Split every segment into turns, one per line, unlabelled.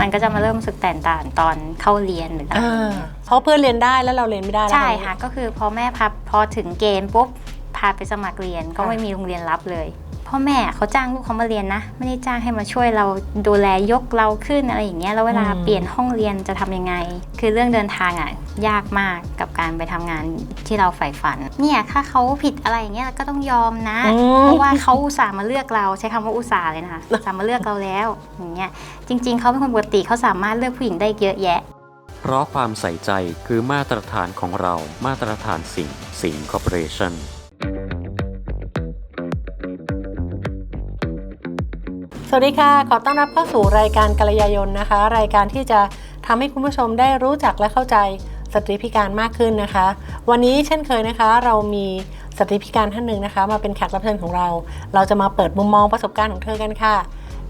มันก็จะมาเริ่มรู้สึกแตกต่างตอนเข้าเรียนหรืออะไร
อ่า
อย่างเงี้ย
เพราะเพื่อนเรียนได้แล้วเราเรียนไม่ได้แล้ว
ใช่
ตอนนี้
ค่ะก็คือพอแม่พับพอถึงเกณฑ์ปุ๊บพาไปสมัครเรียนก็
ค่ะ
ไม่มีโรงเรียนรับเลย พ่อแม่เขาจ้างลูกเขามาเรียนนะ ไม่ได้จ้างให้มาช่วยเราดูแลยกเราขึ้นอะไรอย่างเงี้ยแล้วเวลาเปลี่ยนห้องเรียนจะทำยังไง คือเรื่องเดินทางอะยากมากกับการไปทำงานที่เราใฝ่ฝัน เนี่ยถ้าเขาผิดอะไรอย่างเงี้ยเราก็ต้องยอมนะ
อืม
เพราะว่าเขาอุตส่าห์มาเลือกเราใช้คำว่าอุตส่าห์เลยนะคะอุตส่าห์มาเลือกเราแล้วอย่างเงี้ยจริง ๆเขาเป็นคนปกติเขาสามารถเลือกผู้หญิงได้เยอะแยะ
เพราะความใส่ใจคือมาตรฐานของเรา มาตรฐานสิ่งสิงคอร์ปอเรชั่น
สวัสดีค่ะ ขอต้อนรับเข้าสู่รายการกัลยาณยนต์นะคะ รายการที่จะทำให้คุณผู้ชมได้รู้จักและเข้าใจสตรีพิการมากขึ้นนะคะ วันนี้เช่นเคยนะคะ เรามีสตรีพิการท่านหนึ่งนะคะ มาเป็นแขกรับเชิญของเรา เราจะมาเปิดมุมมองประสบการณ์ของเธอกันค่ะ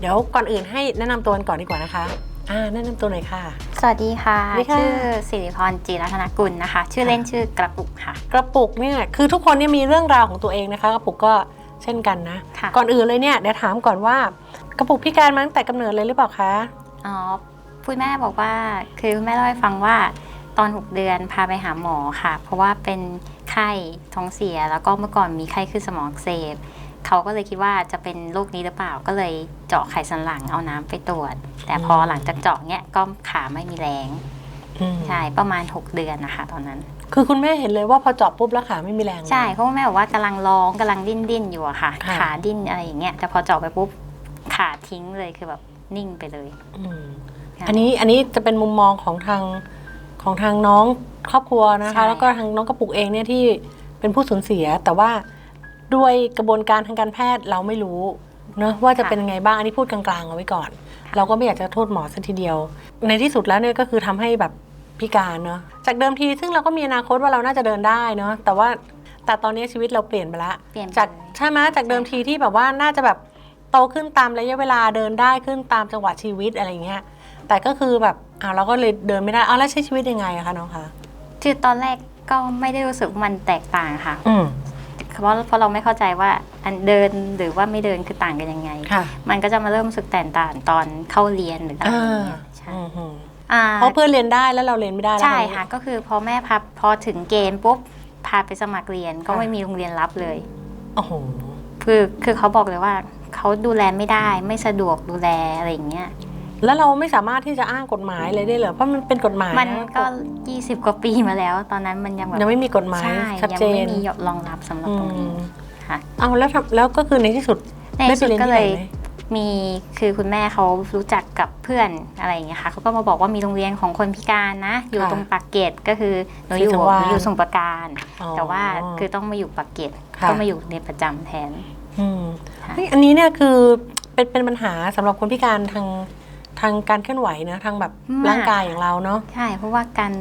เดี๋ยวก่อนอื่นให้แนะนำตัวกันก่อนดีกว่านะคะอ่าแนะนำตัวหน่อยค่ะ
สวัสดีค่ะ
สวัสดีค่ะ
ชื่อสิริพรจีรัตนกุลนะคะ ชื่อเล่นชื่อกระปุกค่ะ
กระปุกเนี่ยคือทุกคนเนี่ยมีเรื่องราวของตัวเองนะคะ กระปุกก็เช่นกันนะ
ค่ะ
ก่อนอื่นเลยเนี่ยเดี๋ยวถามก่อนว่า กระปุกพิการมาตั้งแต่กำเนิดเลยหรือเปล่าคะ
อ๋อคุณแม่บอกว่าคือคุณแม่เล่าให้ฟังว่าตอน 6 เดือนพาไปหาหมอค่ะ เพราะว่าเป็นไข้ท้องเสียแล้วก็เมื่อก่อนมีไข้ขึ้นสมองอักเสบเขาก็เลยคิดว่าจะเป็นโรคนี้หรือเปล่าก็เลยเจาะไขสันหลังเอาน้ำไปตรวจ แต่พอหลังจากเจาะเนี้ยก็ขาไม่มีแรง
อืม
ใช่ประมาณ 6 เดือนนะคะ ตอนนั้น
คือคุณแม่เห็นเลยว่าพอเจาะปุ๊บแล้วขาไม่มีแรงเลย
ใช่เพราะว่าแม่บอกว่ากำลังร้องกำลังดิ้นดิ้นอยู่อะค่ะ
ค่ะ
ขาดิ้นอะไรอย่างเงี้ยแต่พอเจาะไปปุ๊บ ขาทิ้งเลยคือแบบนิ่งไปเลย
อืม
ค่ะ
อันนี้อันนี้จะเป็นมุมมองของทางของทางน้องครอบครัวนะ
ใช่
คะ แล้วก็ทางน้องกระปุกเองเนี่ยที่เป็นผู้สูญเสีย แต่ว่าด้วยกระบวนการทางการแพทย์เราไม่รู้เนอะว่าจะเป็นยังไงบ้างอันนี้พูดกลางๆเอาไว้ก่อน เราก็ไม่อยากจะโทษหมอสัทีเดียว ในที่สุดแล้วเนี่ยก็คือทำให้แบบพิการเนอะจากเดิมทีซึ่งเราก็มีอนาคตว่าเราน่าจะเดินได้เนอะแต่ว่าแต่ตอนนี้ชีวิตเราเปลี่ยนไปละ
เปลี่ยนไป
จาก
เลย
ใช่ไหมจากเดิมทีที่แบบว่าน่าจะแบบ โตขึ้นตามระยะเวลาเดินได้ขึ้นตามจังหวะชีวิตอะไรเงี้ย แต่ก็คือแบบอ่าเราก็เลยเดินไม่ได้อ้าวแล้วใช้ชีวิตยังไงอะคะน้องคะ
คือตอนแรกก็ไม่ได้รู้สึกว่ามันแตกต่างค่ะ
อืม
เพราะเพราะเราไม่เข้าใจว่าอันเดินหรือว่าไม่เดินคือต่างกันยังไง
ค่ะ
มันก็จะมาเริ่มรู้สึกแตกต่างตอนเข้าเรียนหรืออะไรอย่างเงี้ยใช่
อืมหืม
อ่า
เพราะเพื่อนเรียนได้แล้วเราเรียนไม่ได้แล้ว
ใช่
ตอนนี้
ค่ะ ก็คือพอแม่พับพอถึงเกณฑ์ปุ๊บพาไปสมัครเรียนก็
ค่ะ
ไม่มีโรงเรียนรับเลย
โอ้โห
คือคือเขาบอกเลยว่า เขาดูแลไม่ได้ไม่สะดวกดูแลอะไรอย่างเงี้ย
แล้วเราไม่สามารถที่จะอ้างกฎหมายเลยได้เหรอเพราะมันเป็นกฎหมาย
มัน
นะ
ก็20กว่าปีมาแล้ว ตอนนั้นมันยังแบบ
ยังไม่มีกฎหมาย
ใช่
ชัด
ยัง
เจ
ไม่
น
มีรองรับสำหรับ
อื
ตรงนี้
ม
ค่ะ
เอาแล้วทำแล้วก็คือในที่สุด
ใน
ได้
ที่
ไป
สุด
เรียน
ก็
ที่
เล
ไหน
ย
ไหม
มีคือคุณแม่เขารู้จักกับเพื่อนอะไรอย่างเงี้ยค่ะเขาก็มาบอกว่ามีโรงเรียนของคนพิการนะ อยู่
ค่ะ
ตรงปากเกร็ดก็คือหนูอยู่
ศรีสังวาล
หนูอยู่สมุทรปราการ
อ๋อ
แต่ว่าคือต้องมาอยู่ปากเกร็ด
ค่ะ
ก็มาอยู่ในประจำแทน
อืม
ค่ะ
เฮ้ยอันนี้เนี่ยคือเป็นเป็นปัญหาสำหรับคนพิการทางทางการเคลื่อนไหวนะทางแบบ
มาก
ร่างกายอย่างเราเนาะ
ใช่ เพราะว่าการ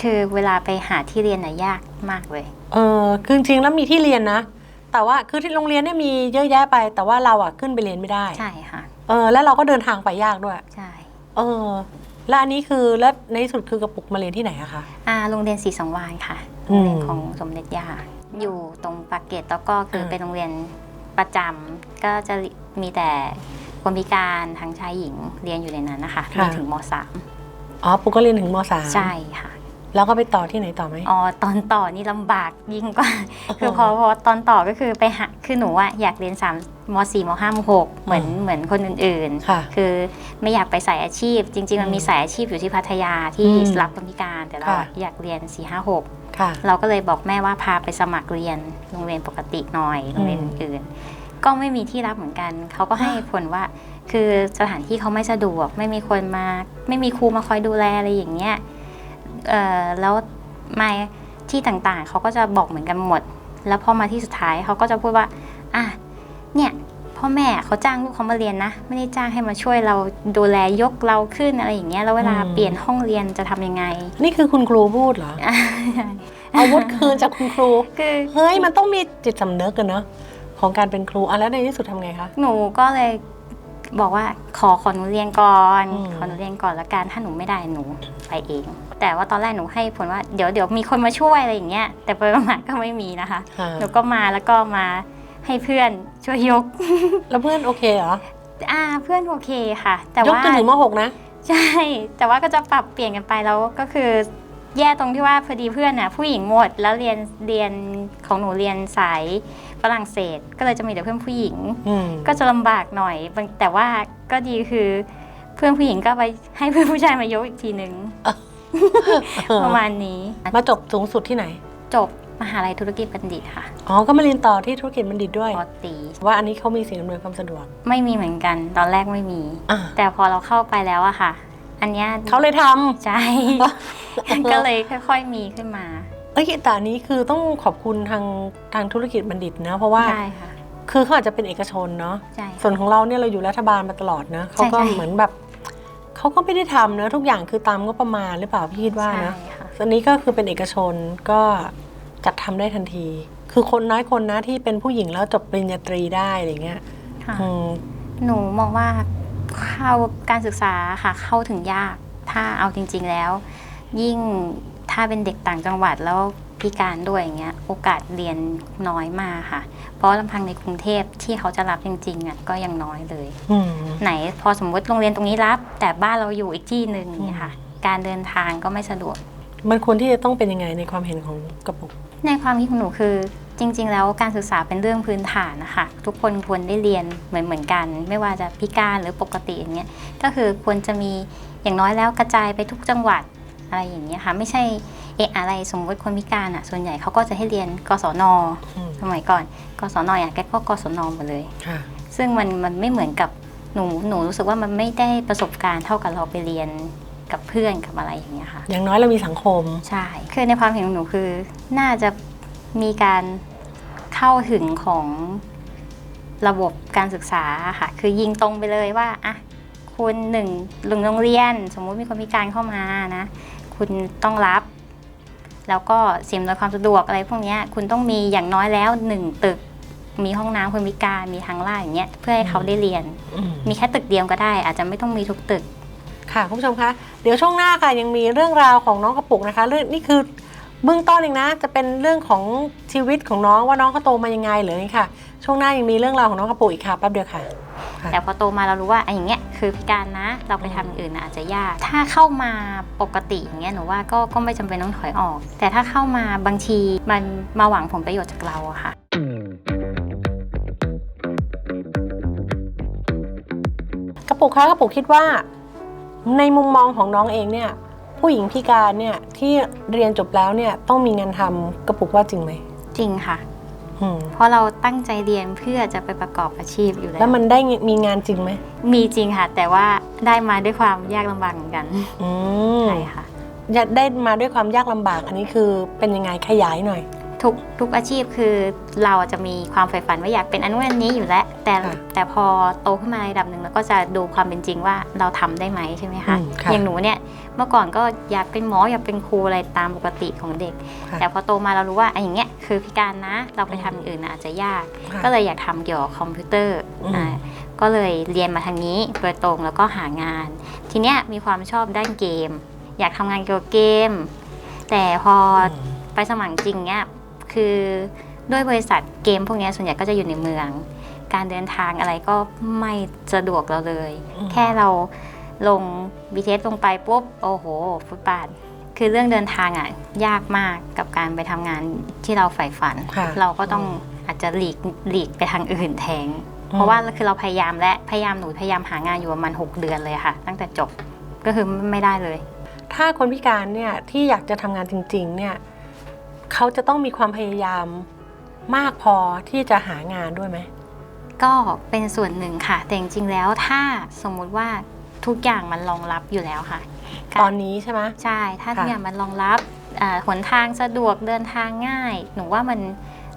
คือเวลาไปหาที่เรียนน่ะยากมากเลย
เออคือจริงๆแล้วมีที่เรียนนะ แต่ว่าคือที่โรงเรียนเนี่ยมีเยอะแยะไป แต่ว่าเราอะขึ้นไปเรียนไม่ได้
ใช่ค่ะ
เออแล้วเราก็เดินทางไปยากด้วย
ใช่
เออ แล้วอันนี้คือแล้วในที่สุดคือกระปุกมาเรียนที่ไหนอะคะ
อ่าโรงเรียนศรีสังวาลค่ะ
อื
โรง
ม
เรียนของสมเด็จย่าอยู่ตรงปากเกร็ดแล้วก็คือ
เออ
เป็นโรงเรียน ประจำก็จะมีแต่คนพิการทั้งชายหญิงเรียนอยู่ในนั้นนะคะเรียนถึงมสาม
อ๋อปุกก็เรียนถึงมสาม
ใช่ค่ะ
แล้วก็ไปต่อที่ไหนต่อไหม
อ๋อตอนต่อนี่ลำบากยิ่งกว่า คือพอพอตอนต่อก็คือไปหาคือหนูอะอยากเรียน3ม4ม5ม6เหมือนเหมือนคนอื่นๆ
ค่ะ
คือไม่อยากไปสายอาชีพ จริง ๆ มันมี
อืม
สายอาชีพอยู่ที่พัทยาที่
อืม
รับคนพิการแต่เรา
ค่ะ
อะอยากเรียน4 5 6
ค่ะ
เราก็เลยบอกแม่ว่าพาไปสมัครเรียนโรงเรียนปกติหน่อยโรงเรียน
อืม
อื่นๆก็ไม่มีที่รับเหมือนกัน เขาก็ให้เหตุผลว่า คือสถานที่เขาไม่สะดวก ไม่มีคนมา ไม่มีครูมาคอยดูแลอะไรอย่างเงี้ยเอ่อแล้วมาที่ต่างๆ เขาก็จะบอกเหมือนกันหมด แล้วพอมาที่สุดท้ายเขาก็จะพูดว่า อะ เนี่ย พ่อแม่เขาจ้างลูกเขามาเรียนนะ ไม่ได้จ้างให้มาช่วยเราดูแลยกเราขึ้นอะไรอย่างเงี้ยแล้วเวลา
อืม
เปลี่ยนห้องเรียนจะทำยังไง
นี่คือคุณครูพูดเหรอเอาวุธคืนจากคุณครู
คือ
เฮ้ยมันต้องมีจิตสำนึกกันเนอะของการเป็นครูอะแล้วในที่สุดทำไงคะ
หนูก็เลยบอกว่าขอขอหนูเรียนก่อน
อืม
ขอหนูเรียนก่อนละกันถ้าหนูไม่ได้หนูไปเอง แต่ว่าตอนแรกหนูให้ผลว่าเดี๋ยวเดี๋ยวมีคนมาช่วยอะไรอย่างเงี้ยแต่ไปมาๆก็ไม่มีนะคะ
อ่า
หนูก็มาแล้วก็มา ให้เพื่อนช่วยยก
แล้วเพื่อนโอเคเหรอ
อ่าเพื่อนโอเคค่ะ แต่
ยก
ว่า
จนถึงมหกนะ
ใช่ แต่ว่าก็จะปรับเปลี่ยนกันไปแล้วก็คือ แย่ตรงที่ว่าพอดีเพื่อนน่ะผู้หญิงหมดแล้วเรียนเรียนของหนูเรียนสายฝรั่งเศส ก็เลยจะมีแต่เพื่อนผู้หญิง
อืม
ก็จะลำบากหน่อยบางแต่ว่าก็ดีคือ เพื่อนผู้หญิงก็ไปให้เพื่อนผู้ชายมายกอีกทีหนึ่งประมาณนี้
มาจบสูงสุดที่ไหน
จบ มหาลัยธุรกิจบัณฑิตค่ะ
อ๋อก็มาเรียนต่อที่ธุรกิจบัณฑิตด้วย
ปอตรี
ว่าอันนี้เขามีสิ่งอำนวยความสะดวก
ไม่มีเหมือนกัน ตอนแรกไม่มี
อะ
แต่พอเราเข้าไปแล้วอะค่ะ อันเนี้ย
เขาเลยท
ใช่ำก็เลยค่อย ๆ มีขึ้นมา
เอ้ยแต่อันนี้คือต้องขอบคุณทางทางธุรกิจบัณฑิตนะ เพราะว่า
ใช่ค่ะ
คือเขาอาจจะเป็นเอกชนเนาะ
ใช่
ส่วนของเราเนี่ยเราอยู่รัฐบาลมาตลอดนะเขาก็
ใช่ใช่
เหมือนแบบเขาก็ไม่ได้ทำนะทุกอย่างคือตามงบประมาณหรือเปล่าพี่คิดว่า
ใช่
นะ
ค่ะ
อันนี้ก็คือเป็นเอกชนก็ จัดทำได้ทันที คือคนน้อยคนนะที่เป็นผู้หญิงแล้วจบปริญญาตรีได้อะไรเงี้ย
ค่ะ
อืม
หนูมองว่าเข้าการศึกษาค่ะเข้าถึงยากถ้าเอาจริง ๆแล้ว ยิ่งถ้าเป็นเด็กต่างจังหวัดแล้วพิการด้วยอย่างเงี้ยโอกาสเรียนน้อยมากค่ะ เพราะลำพังในกรุงเทพที่เขาจะรับจริงๆอะก็ยังน้อยเลย
อืม
ไหนพอสมมติโรงเรียนตรงนี้รับ แต่บ้านเราอยู่อีกที่หนึ่งเนี่ยค่ะ การเดินทางก็ไม่สะดวก
มันควรที่จะต้องเป็นยังไงในความเห็นของกระปุก
ในความคิดของหนูคือจริง ๆ แล้วการศึกษาเป็นเรื่องพื้นฐานนะคะทุกคนควรได้เรียนเหมือนเหมือนกัน ไม่ว่าจะพิการหรือปกติอย่างเงี้ยก็คือควรจะมีอย่างน้อยแล้วกระจายไปทุกจังหวัดอะไรอย่างเงี้ยค่ะไม่ใช่เอะอะไรสมมติคนพิการอะส่วนใหญ่เขาก็จะให้เรียนกศน
อืม
สมัยก่อนกศนอย่างแกก็กศนหมดเลย
ค่ะ
ซึ่งมันมันไม่เหมือนกับหนูหนูรู้สึกว่ามันไม่ได้ประสบการณ์เท่ากับเราไปเรียน กับเพื่อนกับอะไรอย่างเงี้ยค่ะ
อย่างน้อยเรามีสังคม
ใช่ คือในความเห็นของหนูคือ น่าจะมีการเข้าถึงของระบบการศึกษาค่ะ คือยิงตรงไปเลยว่าอะคุณหนึ่งหนึ่งโรงเรียน สมมุติมีคนพิการเข้ามานะ คุณต้องรับ แล้วก็สิ่งอำนวยความสะดวกอะไรพวกเนี้ยคุณต้องมีอย่างน้อยแล้วหนึ่งตึก มีห้องน้ำคนพิการมีทางลาดอย่างเงี้ยเพื่อให้เขาได้เรียน
อืม
มีแค่ตึกเดียวก็ได้ อาจจะไม่ต้องมีทุกตึก
ค่ะคุณผู้ชมคะเดี๋ยวช่วงหน้าค่ะยังมีเรื่องราวของน้องกระปุกนะคะเรื่องนี่คือเบื้องต้นเองนะ จะเป็นเรื่องของชีวิตของน้องว่าน้องเขาโตมายังไงหรือไงค่ะ ช่วงหน้ายังมีเรื่องราวของน้องกระปุกอีกค่ะแป๊บเดียวค่ะ ค่ะ
แต่พอโตมาเรารู้ว่าไอ้อย่างเงี้ยคือพิการนะ เราไปทำอย่างอื่นน่ะอาจจะยาก ถ้าเข้ามาปกติอย่างเงี้ยหนูว่าก็ก็ไม่จำเป็นต้องถอยออก แต่ถ้าเข้ามาบางทีมันมาหวังผลประโยชน์จากเราอะค่ะ
กระปุกคะกระปุกคิดว่า ในมุมมองของน้องเองเนี่ย ผู้หญิงพิการเนี่ยที่เรียนจบแล้วเนี่ยต้องมีงานทำกระปุกว่าจริงไหม
จริงค่ะ
อืม
เพราะเราตั้งใจเรียนเพื่อจะไปประกอบอาชีพอยู่แล้ว
แล้วมันได้มีงานจริงไหม
มีจริงค่ะ แต่ว่าได้มาด้วยความยากลำบากเหมือนกัน
อืม
ใช่ค่ะ
อยากได้มาด้วยความยากลำบากอันนี้คือเป็นยังไงขยายหน่อย
ทุกทุกอาชีพคือเราจะมีความใฝ่ฝันว่าอยากเป็นอันนู้นอันนี้อยู่แล้ว แต่
ค่ะ
แต่พอโตขึ้นมาระดับหนึ่งเราก็จะดูความเป็นจริงว่าเราทำได้ไหมใช่ไหมคะ
อืมค่ะ
อย่างหนูเนี่ยเมื่อก่อนก็อยากเป็นหมออยากเป็นครูอะไรตามปกติของเด็ก
ค่ะ
แต่พอโตมาเรารู้ว่าไอ้อย่างเงี้ยคือพิการนะ เราไปทำอย่างอื่นน่ะอาจจะยาก
ค่ะ
ก็เลยอยากทำเกี่ยวกับคอมพิวเตอร์
อืม
อ่าก็เลยเรียนมาทางนี้โดยตรงแล้วก็หางาน ทีเนี้ยมีความชอบด้านเกม อยากทำงานเกี่ยวกับเกม แต่พอ
อืม
ไปสมัครจริงเนี่ย คือด้วยบริษัทเกมพวกเนี้ยส่วนใหญ่ก็จะอยู่ในเมือง การเดินทางอะไรก็ไม่สะดวกเราเลย
อืม
แค่เราลง BTS ลงไปปุ๊บ โอ้โห ฟุตบาท คือเรื่องเดินทางอะ ยากมากกับการไปทำงานที่เราใฝ่ฝัน
ค่ะ
เราก็ต้องอาจจะหลีกหลีกไปทางอื่นแทนเพราะว่าคือเราพยายามและพยายามหนูพยายามหางานอยู่ประมาณ6เดือนเลยค่ะ ตั้งแต่จบก็คือไม่ได้เลย
ถ้าคนพิการเนี่ยที่อยากจะทำงานจริง ๆ เนี่ย เขาจะต้องมีความพยายามมากพอที่จะหางานด้วยไหม
ก็เป็นส่วนหนึ่งค่ะ แต่จริงๆแล้วถ้าสมมุติว่าทุกอย่างมันรองรับอยู่แล้วค่ะ
ตอนนี้ใช่ไหม
ใช่ ถ้าทุก
ค่ะ
อย่างมันรองรับอ่าหนทางสะดวกเดินทางง่าย หนูว่ามัน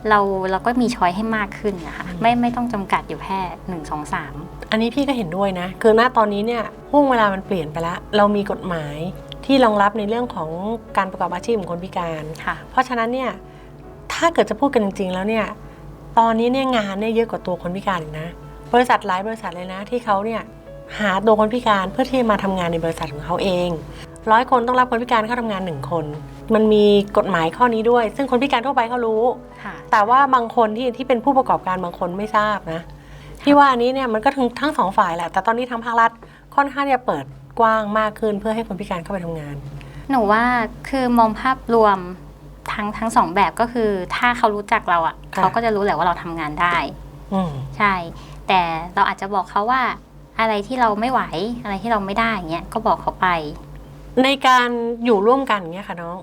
เราเราก็มีช้อยให้มากขึ้นนะคะไม่ไม่ต้องจำกัดอยู่แค่หนึ่งสองสาม
อันนี้พี่ก็เห็นด้วยนะ คือณตอนนี้เนี่ยห่วงเวลามันเปลี่ยนไปแล้ว เรามีกฎหมาย ที่รองรับในเรื่องของการประกอบอาชีพของคนพิการ
ค่ะ
เพราะฉะนั้นเนี่ยถ้าเกิดจะพูดกันจริง ๆ แล้วเนี่ยตอนนี้เนี่ยงานเนี่ยเยอะกว่าตัวคนพิการอีกนะ บริษัทหลายบริษัทเลยนะ ที่เขาเนี่ยหาตัวคนพิการเพื่อที่จะมาทำงานในบริษัทของเขาเองร้อยคนต้องรับคนพิการเข้าทำงานหนึ่งคน มันมีกฎหมายข้อนี้ด้วย ซึ่งคนพิการทั่วไปเขารู้
ค่ะ
แต่ว่าบางคนที่ที่เป็นผู้ประกอบการบางคนไม่ทราบนะพี่ว่าอันนี้เนี่ยมันก็ทั้งทั้งสองฝ่ายแหละแต่ตอนนี้ทางภาครัฐค่อนข้างที่จะเปิด กว้างมากขึ้นเพื่อให้คนพิการเข้าไปทำงาน
หนูว่าคือมองภาพรวมทั้งทั้งสองแบบก็คือถ้าเขารู้จักเราอะ่ะ
ค่ะ
เขาก็จะรู้แหละว่าเราทำงานได้
อืม
ใช่ แต่เราอาจจะบอกเขาว่าอะไรที่เราไม่ไหวอะไรที่เราไม่ได้อย่างเงี้ยก็บอกเขาไป
ในการอยู่ร่วมกันเนี่ยค่ะน้อง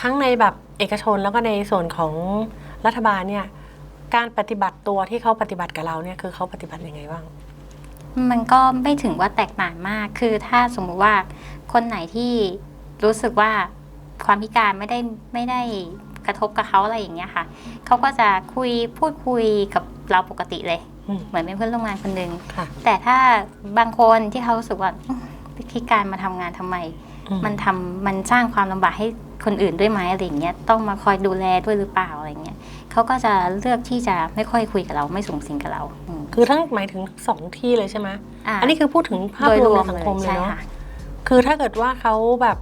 ทั้งในแบบเอกชนแล้วก็ในส่วนของรัฐบาลเนี่ย การปฏิบัติตัวที่เขาปฏิบัติกับเราเนี่ยคือเขาปฏิบัติยังไงบ้าง
มันก็ไม่ถึงว่าแตกต่างมาก คือถ้าสมมุติว่าคนไหนที่รู้สึกว่าความพิการไม่ได้ไม่ได้กระทบกับเขาอะไรอย่างเงี้ยค่ะ เขาก็จะคุยพูดคุยกับเราปกติเลย
อืม
เหมือนเป็นเพื่อนร่วมงานคนหนึ่ง
ค่ะ
แต่ถ้าบางคนที่เขารู้สึกว่าอื้อพิการมาทำงานทำไม
อื
มันทำมันสร้างความลำบากให้คนอื่นด้วยไหมอะไรอย่างเงี้ยต้องมาคอยดูแลด้วยหรือเปล่าอะไรเงี้ยเขาก็จะเลือกที่จะไม่ค่อยคุยกับเราไม่สูงสิงกับเราอืม
คือทั้งหมายถึงสองที่เลยใช่ไหม
อ่า
อันนี้คือพูดถึงภาพ
โดย
ร
ร
ว
ว
ม
ม
ในสัง
เลย
คมเลย
ใช่
เนาะ
ค่ะ
คือถ้าเกิดว่าเขาแบบ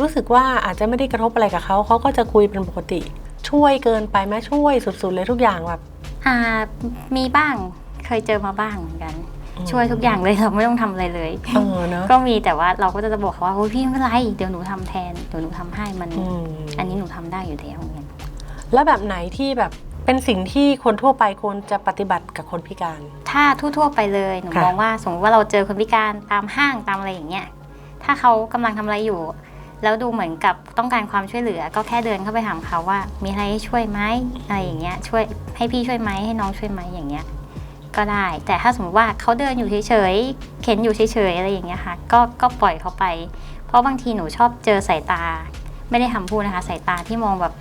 รู้สึกว่าอาจจะไม่ได้กระทบอะไรกับเขาเขาก็จะคุยเป็นปกติ ช่วยเกินไปไหมช่วยสุดๆเลยทุกอย่างแบบ
อ่ามีบ้างเคยเจอมาบ้างเหมือนกัน ช่วยทุกอย่างเลยเราไม่ต้องทำอะไรเลย
เออเนาะ
ก็มีแต่ว่าเราก็จะบอกเขาว่าโอ้ยพี่ไม่เป็นไรเดี๋ยวหนูทำแทนเดี๋ยวหนูทำให้มัน
อืม
อันนี้หนูทำได้อยู่แล้วอย่างเงี้ย
แล้วแบบไหนที่แบบ เป็นสิ่งที่คนทั่วไปควรจะปฏิบัติกับคนพิการ
ถ้าทั่วๆไปเลยหนู
ค่ะ
มองว่าสมมติว่าเราเจอคนพิการตามห้างตามอะไรอย่างเงี้ยถ้าเขากำลังทำอะไรอยู่ แล้วดูเหมือนกับต้องการความช่วยเหลือ ก็แค่เดินเข้าไปถามเขาว่า มีอะไรให้ช่วยไหมอะไรอย่างเงี้ยช่วยให้พี่ช่วยไหมให้น้องช่วยไหมอย่างเงี้ยก็ได้ แต่ถ้าสมมติว่าเขาเดินอยู่เฉยๆเข็นอยู่เฉยๆอะไรอย่างเงี้ยค่ะก็ก็ปล่อยเขาไป เพราะบางทีหนูชอบเจอสายตา ไม่ได้ทำพูดนะคะสายตาที่มองแบบ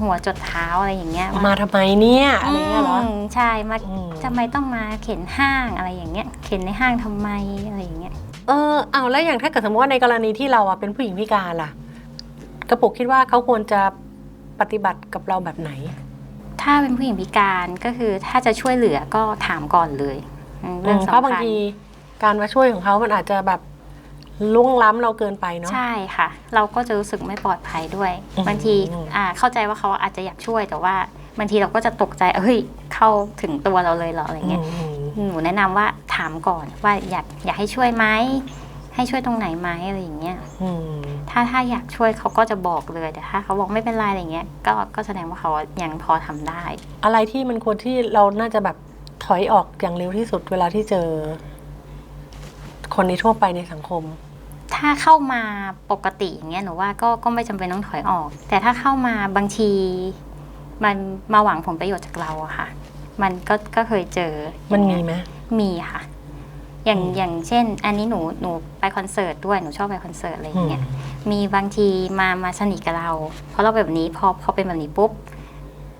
หัวจดเท้าอะไรอย่างเงี้ย
มาทำไมเนี่ยอะไรเงี้ยเหรอ
มใช่มา
อืม
ทำไมต้องมาเข็นห้างอะไรอย่างเงี้ย เข็นในห้างทำไมอะไรอย่างเงี้ย
เออเอาแล้วอย่างถ้าเกิดสมมติว่าในกรณีที่เราอะเป็นผู้หญิงพิการล่ะ กระปุกคิดว่าเขาควรจะปฏิบัติกับเราแบบไหน
ถ้าเป็นผู้หญิงพิการก็คือถ้าจะช่วยเหลือก็ถามก่อนเลยอืมเรื่อง
เพ
สำ
ราะบาง
คัญ
ทีการมาช่วยของเขามันอาจจะแบบ ล่วงล้ำเราเกินไปเนาะ
ใช่ค่ะ เราก็จะรู้สึกไม่ปลอดภัยด้วย
อืม
บางทีอ่าเข้าใจว่าเขาอาจจะอยากช่วยแต่ว่าบางทีเราก็จะตกใจเฮ้ยเข้าถึงตัวเราเลยเหรออะไรเงี้ย
อืมอืม
หนูแนะนำว่าถามก่อนว่าอยากอยากให้ช่วยไหมให้ช่วยตรงไหนไหมอะไรอย่างเงี้ย
อืม
ถ้าถ้าอยากช่วยเขาก็จะบอกเลยแต่ถ้าเขาบอกไม่เป็นไรอะไรเงี้ยก็ก็แสดงว่าเขายังพอทำได้
อะไรที่มันควรที่เราน่าจะแบบถอยออกอย่างเร็วที่สุดเวลาที่เจอ คนในทั่วไปในสังคม
ถ้าเข้ามาปกติอย่างเงี้ยหนูว่าก็ก็ไม่จำเป็นต้องถอยออก แต่ถ้าเข้ามาบางที มันมาหวังผลประโยชน์จากเราอะค่ะ มันก็ก็เคยเจอ
มัน
อย่าง
มี
เงี้ย
ไหม
มีค่ะ อย่าง
อืม
อย่างเช่น อันนี้หนูหนูไปคอนเสิร์ตด้วยหนูชอบไปคอนเสิร์ตอะไรอ
อื
ย่าง
ม
เงี้ย มีบางทีมามาสนิทกับเรา เพราะเราแบบนี้พอพอเป็นแบบนี้ปุ๊บ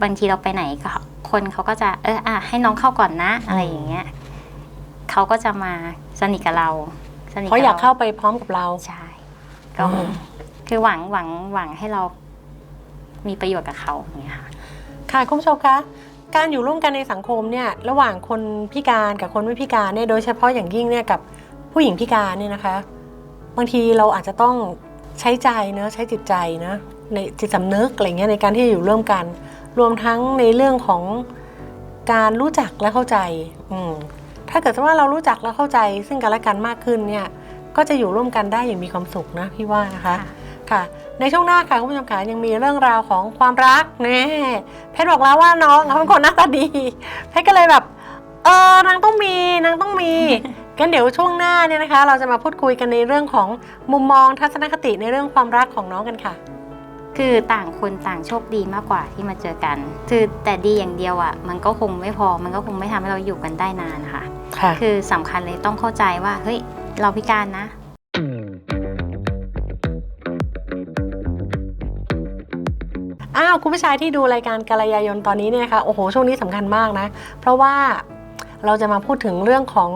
บางทีเราไปไหนก็คนเขาก็จะเอออะให้น้องเข้าก่อนนะ อะไรอย่างเงี้ยเขาก็จะมาสนิทกับเรา สนิท
เขา
กับ
อยาก
เรา
เข้าไปพร้อมกับเรา
ใช่ก็
อืม
คือหวังหวังหวังให้เรามีประโยชน์กับเขาอย่างเงี้ยค่ะ
ค่ะคุณผู้ชมคะการอยู่ร่วมกันในสังคมเนี่ยระหว่างคนพิการกับคนไม่พิการเนี่ยโดยเฉพาะอย่างยิ่งเนี่ยกับผู้หญิงพิการเนี่ยนะคะ บางทีเราอาจจะต้องใช้ใจเนอะใช้จิตใจนะในจิตสำนึกอะไรเงี้ยในการที่จะอยู่ร่วมกัน รวมทั้งในเรื่องของการรู้จักและเข้าใจอืม ถ้าเกิดว่าเรารู้จักและเข้าใจซึ่งกันและกันมากขึ้นเนี่ยก็จะอยู่ร่วมกันได้อย่างมีความสุขนะพี่ว่านะคะค่ะ ในช่วงหน้าค่ะคุณผู้ชมค่ะยังมีเรื่องราวของความรักแน่เพชรบอกแล้วว่าน้องเขาเป็นคนหน้าตาดีเพชรก็เลยแบบเออนางต้องมีนางต้องมีกันเดี๋ยวช่วงหน้าเนี่ยนะคะ เราจะมาพูดคุยกันในเรื่องของมุมมองทัศนคติในเรื่องความรักของน้องกันค่ะ
คือต่างคนต่างโชคดีมากกว่าที่มาเจอกัน คือแต่ดีอย่างเดียวอะ มันก็คงไม่พอมันก็คงไม่ทำให้เราอยู่กันได้นานนะคะ
ค่ะ
คือสำคัญเลยต้องเข้าใจว่า เฮ้ย เราพิการนะ
อ้าว คุณผู้ชายที่ดูรายการกาลยายนตอนนี้เนี่ยนะคะโอ้โห ช่วงนี้สำคัญมากนะ เพราะว่าเราจะมาพูดถึงเรื่องของ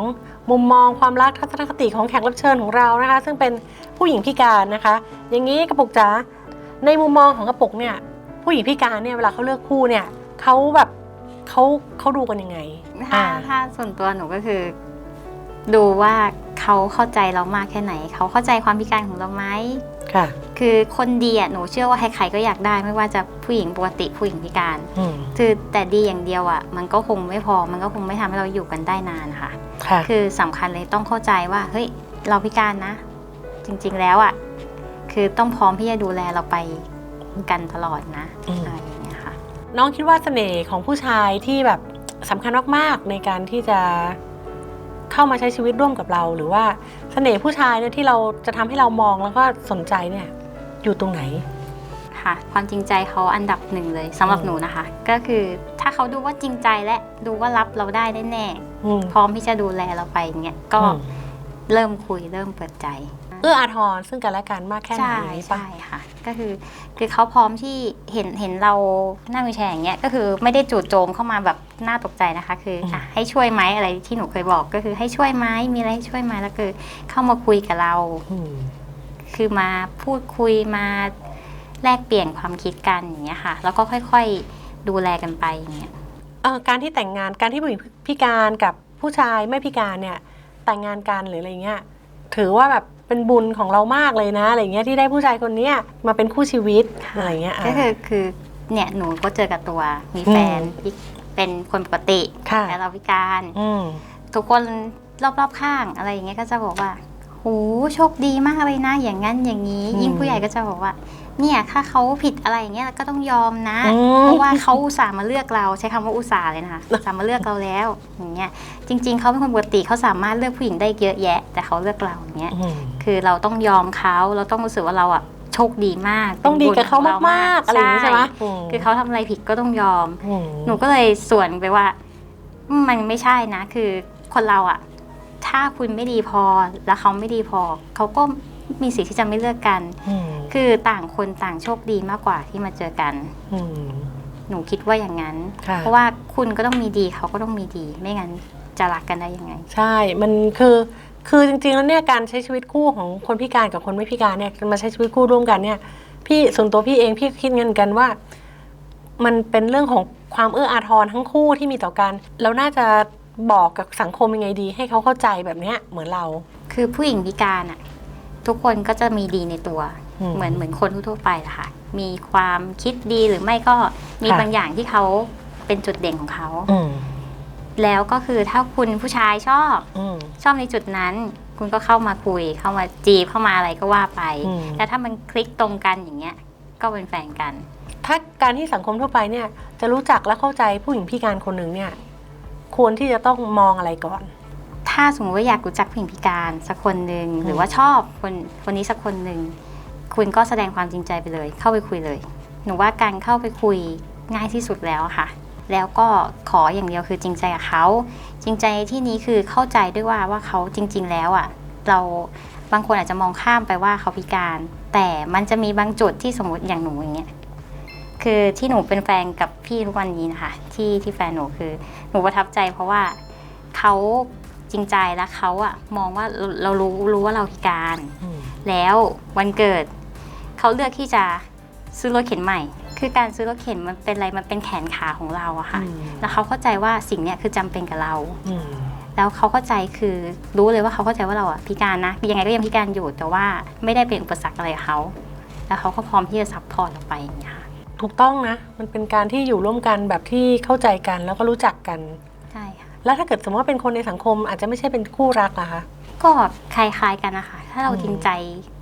มุมมองความรักทัศนคติของแขกรับเชิญของเรานะคะ ซึ่งเป็นผู้หญิงพิการนะคะ อย่างนี้กระปุกจ๋าในมุมมองของกระปุกเนี่ยผู้หญิงพิการเนี่ยเวลาเขาเลือกคู่เนี่ยเขาแบบ เขาเขาดูกันยังไง
ถ้า
อ่า
ถ้าส่วนตัวหนูก็คือ ดูว่าเขาเข้าใจเรามากแค่ไหน เขาเข้าใจความพิการของเราไหม
ค่ะ
คือคนดีอะหนูเชื่อว่าใครๆก็อยากได้ ไม่ว่าจะผู้หญิงปกติผู้หญิงพิการ
อืม
คือแต่ดีอย่างเดียวอะมันก็คงไม่พอมันก็คงไม่ทำให้เราอยู่กันได้นานค่ะ
ค่ะ
คือสำคัญเลยต้องเข้าใจว่าเฮ้ยเราพิการนะ จริงๆแล้วอะคือต้องพร้อมที่จะดูแลเราไปกันตลอดนะ
อืม
อะไรอย่างเงี้ยค่ะ
น้องคิดว่าเสน่ห์ของผู้ชายที่แบบสำคัญมากๆในการที่จะเข้ามาใช้ชีวิตร่วมกับเรา หรือว่าเสน่ห์ผู้ชายเนี่ยที่เราจะทำให้เรามองแล้วก็สนใจเนี่ยอยู่ตรงไหน
ค่ะ ความจริงใจเขาอันดับหนึ่งเลยสำหรับ
อืม
หนูนะคะ ก็คือถ้าเขาดูว่าจริงใจและดูว่ารับเราได้แน่
อืม
ๆพร้อมที่จะดูแลเราไปอย่างเงี้ยก็
อืม
เริ่มคุยเริ่มเปิดใจ
เอื้ออาทรซึ่งกันและกันมากแค่ไหน
ใช่
อย่างนี้ปะ
ใช่ค่ะ ก็คือคือเขาพร้อมที่เห็นเห็นเราหน้ามือแชร์อย่างเงี้ยก็คือไม่ได้จู่โจมเข้ามาแบบน่าตกใจนะคะ คืออะให้ช่วยไหมอะไรที่หนูเคยบอกก็คือให้ช่วยไหมมีอะไรให้ช่วยไหมแล้วคือเข้ามาคุยกับเรา
อืม
คือมาพูดคุยมาแลกเปลี่ยนความคิดกันอย่างเงี้ยค่ะ แล้วก็ค่อยๆดูแลกันไปอย่างเงี้ย
เอ่อการที่แต่งงานการที่ผู้หญิงพิการกับผู้ชายไม่พิการเนี่ยแต่งงานกันหรืออะไรเงี้ยถือว่าแบบ เป็นบุญของเรามากเลยนะอะไรเงี้ยที่ได้ผู้ชายคนเนี้ยมาเป็นคู่ชีวิตอะไรเงี้ยะ
ก็คือคือเนี่ยหนูก็เจอกับตัวมีแฟน
อืม
ที่เป็นคนปกติ
ค่ะ
แต่เราพิการ
อืม
ทุกคนรอบๆข้างอะไรอย่างเงี้ยก็จะบอกว่าโหโชคดีมากเลยนะ อย่างนั้นอย่างนี้
อืม
ยิ่งผู้ใหญ่ก็จะบอกว่า เนี่ยถ้าเขาผิดอะไรอย่างเงี้ยก็ต้องยอมนะ
อืม
เพราะว่าเขาอุตส่าห์มาเลือกเราใช้คำว่าอุตส่าห์เลยนะคะอุตส่าห์มาเลือกเราแล้วอย่างเงี้ยจริง ๆเขาเป็นคนปกติเขาสามารถเลือกผู้หญิงได้เยอะแยะ แต่เขาเลือกเราอย่างเงี้ย
อืม
คือเราต้องยอมเขาเราต้องรู้สึกว่าเราอะโชคดีมาก
ต้องดีกับเขา
ป็นบุญของ
มากๆอะไรอย่างนี้ใช่ไหมม
คือเขาทำอะไรผิดก็ต้องยอม
ม
หนูก็เลยส่วนไปว่าอืมมันไม่ใช่นะ คือคนเราอะถ้าคุณไม่ดีพอแล้วเขาไม่ดีพอ เขาก็ มีสิทธิ์ที่จะไม่เลือกกัน
อืม
คือต่างคนต่างโชคดีมากกว่าที่มาเจอกัน
อืม
หนูคิดว่าอย่างนั้น
ค่ะ
เพราะว่าคุณก็ต้องมีดีเขาก็ต้องมีดี ไม่งั้นจะรักกันได้ยังไง
ใช่ มันคือ คือจริงๆ แล้วเนี่ยการใช้ชีวิตคู่ของคนพิการกับคนไม่พิการเนี่ยมาใช้ชีวิตคู่ร่วมกันเนี่ย พี่ส่วนตัวพี่เองพี่คิดเงินกันว่า มันเป็นเรื่องของความเอื้ออาทรทั้งคู่ที่มีต่อกันแล้วน่าจะบอกกับสังคมยังไงดี ให้เขาเข้าใจแบบเนี้ยเหมือนเรา
คือผู้หญิงพิการอะ ทุกคนก็จะมีดีในตัว
อืม
เหมือนเหมือนคนทั่วๆไปแหละค่ะ มีความคิดดีหรือไม่ก็มี
ค่ะ
บางอย่างที่เขาเป็นจุดเด่นของเขา
อืม
แล้วก็คือถ้าคุณผู้ชายชอบ
อืม
ชอบในจุดนั้น คุณก็เข้ามาคุย เข้ามาจีบเข้ามาอะไรก็ว่าไป
อืม
แต่ถ้ามันคลิกตรงกันอย่างเงี้ย ก็เป็นแฟนกัน
ถ้าการที่สังคมทั่วไปเนี่ย จะรู้จักและเข้าใจผู้หญิงพิการคนหนึ่งเนี่ย ควรที่จะต้องมองอะไรก่อน
ถ้าสมมติว่าอยากรู้จักผู้หญิงพิการสักคนหนึ่งหรือว่าชอบคนคนนี้สักคนหนึ่งคุณก็แสดงความจริงใจไปเลย เข้าไปคุยเลย หนูว่าการเข้าไปคุยง่ายที่สุดแล้วอะค่ะ แล้วก็ขออย่างเดียวคือจริงใจกับเขาจริงใจในที่นี้คือเข้าใจด้วยว่าว่าเขาจริง ๆ แล้วอะ เราบางคนอาจจะมองข้ามไปว่าเขาพิการ แต่มันจะมีบางจุดที่สมมติอย่างหนูอย่างเงี้ยคือที่หนูเป็นแฟนกับพี่ทุกวันนี้นะคะที่ที่แฟนหนูคือ หนูประทับใจเพราะว่าเขา จริงใจและเขาอะมองว่าเราเรารู้รู้ว่าเราพิการ
อืม
แล้ววันเกิดเขาเลือกที่จะซื้อรถเข็นใหม่ คือการซื้อรถเข็นมันเป็นอะไรมันเป็นแขนขาของเราอะค่ะ
อืม
แล้วเขาเข้าใจว่าสิ่งเนี้ยคือจำเป็นกับเรา
อืม
แล้วเขาเข้าใจคือรู้เลยว่าเขาเข้าใจว่าเราอะพิการนะยังไงก็ยังพิการอยู่แต่ว่าไม่ได้เป็นอุปสรรคอะไรกับเขาแล้วเขาก็พร้อมที่จะซัพพอร์ตเราไปอย่างเงี้ยค่ะ
ถูกต้องนะ มันเป็นการที่อยู่ร่วมกันแบบที่เข้าใจกันแล้วก็รู้จักกัน
ใช่ค่ะ
แล้วถ้าเกิดสมมติว่าเป็นคนในสังคมอาจจะไม่ใช่เป็นคู่รักอะคะ
ก็คล้ายๆกันนะคะ ถ้าเรา
อืม
จริงใจ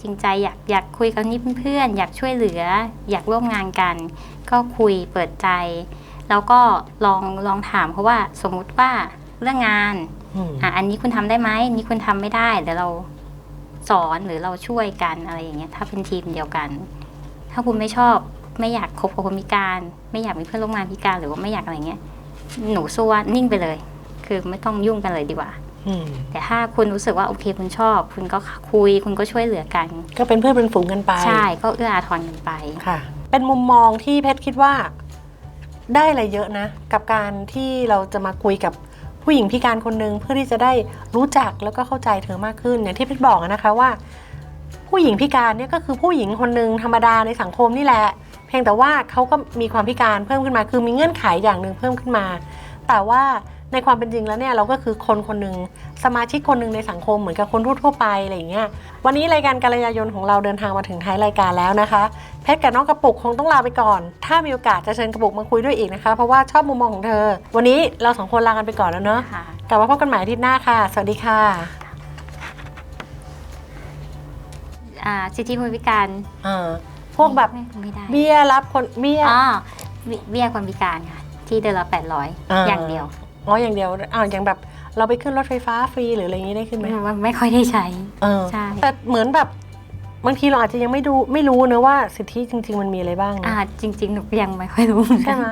จริงใจอยากอยากคุยกับนี่เพื่อนๆอยากช่วยเหลือ อยากร่วมงานกัน ก็คุยเปิดใจ แล้วก็ลองลองถามเขาว่าสมมุติว่าเรื่องงาน
อืม
อะอันนี้คุณทำได้ไหมอันนี้คุณทำไม่ได้เดี๋ยวเราสอนหรือเราช่วยกันอะไรอย่างเงี้ยถ้าเป็นทีมเดียวกัน ถ้าคุณไม่ชอบไม่อยากคบกับคนพิการ ไม่อยากมีเพื่อนร่วมงานพิการหรือว่าไม่อยากอะไรเงี้ยหนูสู้ว่านิ่งไปเลย คือไม่ต้องยุ่งกันเลยดีกว่า
อืม
แต่ถ้าคุณรู้สึกว่าโอเคคุณชอบ คุณก็คุยคุณก็ช่วยเหลือกัน
ก็เป็นเพื่อนเป็นฝูงกันไป
ใช่ก็เอื้ออาทรกันไป
ค่ะ เป็นมุมมองที่เพชรคิดว่า ได้อะไรเยอะนะ กับการที่เราจะมาคุยกับผู้หญิงพิการคนหนึ่งเพื่อที่จะได้รู้จักแล้วก็เข้าใจเธอมากขึ้นอย่างที่เพชรบอกอะนะคะว่า ผู้หญิงพิการเนี่ยก็คือผู้หญิงคนหนึ่งธรรมดาในสังคมนี่แหละ เพียงแต่ว่าเขาก็มีความพิการเพิ่มขึ้นมา คือมีเงื่อนไขอย่างหนึ่งเพิ่มขึ้นมา แต่ว่า ในความเป็นจริงแล้วเนี่ยเราก็คือคนคนหนึ่งสมาชิกคนหนึ่งในสังคมเหมือนกับคนทั่วๆไปอะไรอย่างเงี้ยวันนี้รายการกัลยาณของเราเดินทางมาถึงท้ายรายการแล้วนะคะเพชรกับน้องกระปุกคงต้องลาไปก่อน ถ้ามีโอกาสจะเชิญกระปุกมาคุยด้วยอีกนะคะ เพราะว่าชอบมุมมองของเธอ วันนี้เราสองคนลากันไปก่อนแล้วเนอะ
ค่ะ
กลับมาพบกันใหม่อาทิตย์หน้าค่ะ สวัสดีค่ะ
อ่าสิทธิผู้พิการ
อ่าพวกแบบ
ไม่ไม่ได้
เบี้ยรับคนเบี้ย
อ๋อเบี้ยเบี้ยคนพิการค่ะที่เดือนละแปดร้อย
อ่า
อย่างเดียว
อ๋ออย่างเดียวอ่าอย่างแบบเราไปขึ้นรถไฟฟ้าฟรีหรืออะไรอย่างนี้ได้ขึ้นไหม
ไม่ไม่ค่อยได้ใช้
เออ
ใช่
แต่เหมือนแบบบางทีเราอาจจะยังไม่ดูไม่รู้เนอะว่าสิทธิจริง ๆ มันมีอะไรบ้างนะ
อ่าจริงๆหนูก็ยังไม่ค่อยรู้เหมือน
ใช่
กัน
ไหม